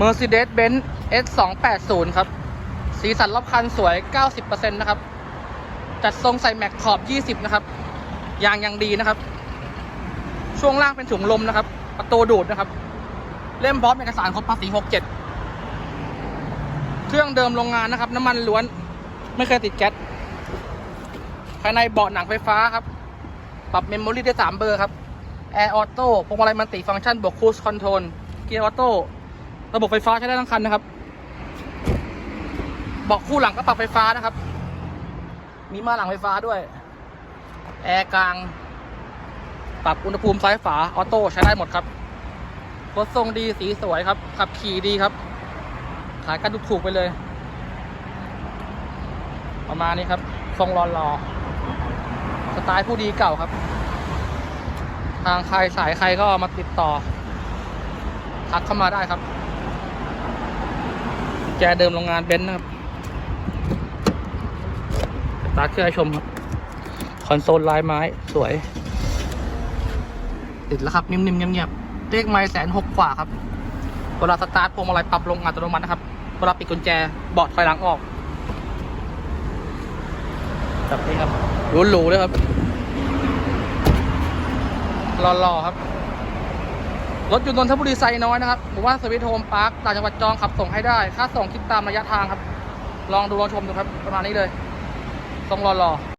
Mercedes-Benz S280 ครับ สีสันรอบคันสวย 90%นะครับ จัดทรงใส่แม็กขอบ 20 นะครับ ยางยังดีนะครับ ช่วงล่างเป็นถุงลมนะครับ ประตูดูดนะครับ เล่มพร้อมเอกสารครบภาษี 67 เครื่องเดิมโรงงานนะครับ น้ำมันล้วน ไม่เคยติดแก๊ส ภายในเบาะหนังไฟฟ้าครับ ปรับเมมโมรี่ได้ 3 เบอร์ครับ แอร์ออโต้พวงมาลัยมันติฟังก์ชันบวกคูสคอนโทรล เกียร์ออโต้ ระบบไฟฟ้าใช้ได้ทั้งคันนะครับเบาะคู่หลังก็ปรับไฟฟ้านะครับ มีมาหลังไฟฟ้าด้วย แอร์กลาง ปรับอุณหภูมิซ้ายฝาออโต้ใช้ได้หมดครับรถทรงดีสีสวยครับ ขับขี่ดีครับ ขายกันถูกๆไปเลย ประมาณนี้ครับ ทรงรอนรอสไตล์ผู้ดีเก่าครับ ทางใครสายใครก็มาติดต่อ ทักเข้ามาได้ครับ แจเดิมโรงงานเบนซ์นะครับสตาร์ทเครื่องชมครับ คอนโซลลายไม้สวย ติดแล้วครับ นิ่มๆเงียบๆเลขไม้แสนหกกว่าครับ เวลาสตาร์ทพวงมาลัยปรับลงอัตโนมัตินะครับ เวลาปิดกุญแจบาะถอยหลังออกแบบนี้ครับหรูๆเลยครับหล่อๆครับ รถอยู่นนทบุรีไซน้อยนะครับหมู่บ้านสวิทโฮมพาร์คต่างจังหวัดจองขับส่งให้ได้ ค่าส่งคิดตามระยะทางครับ ลองดูลองชมดูครับ ประมาณนี้เลยทรงรอรอ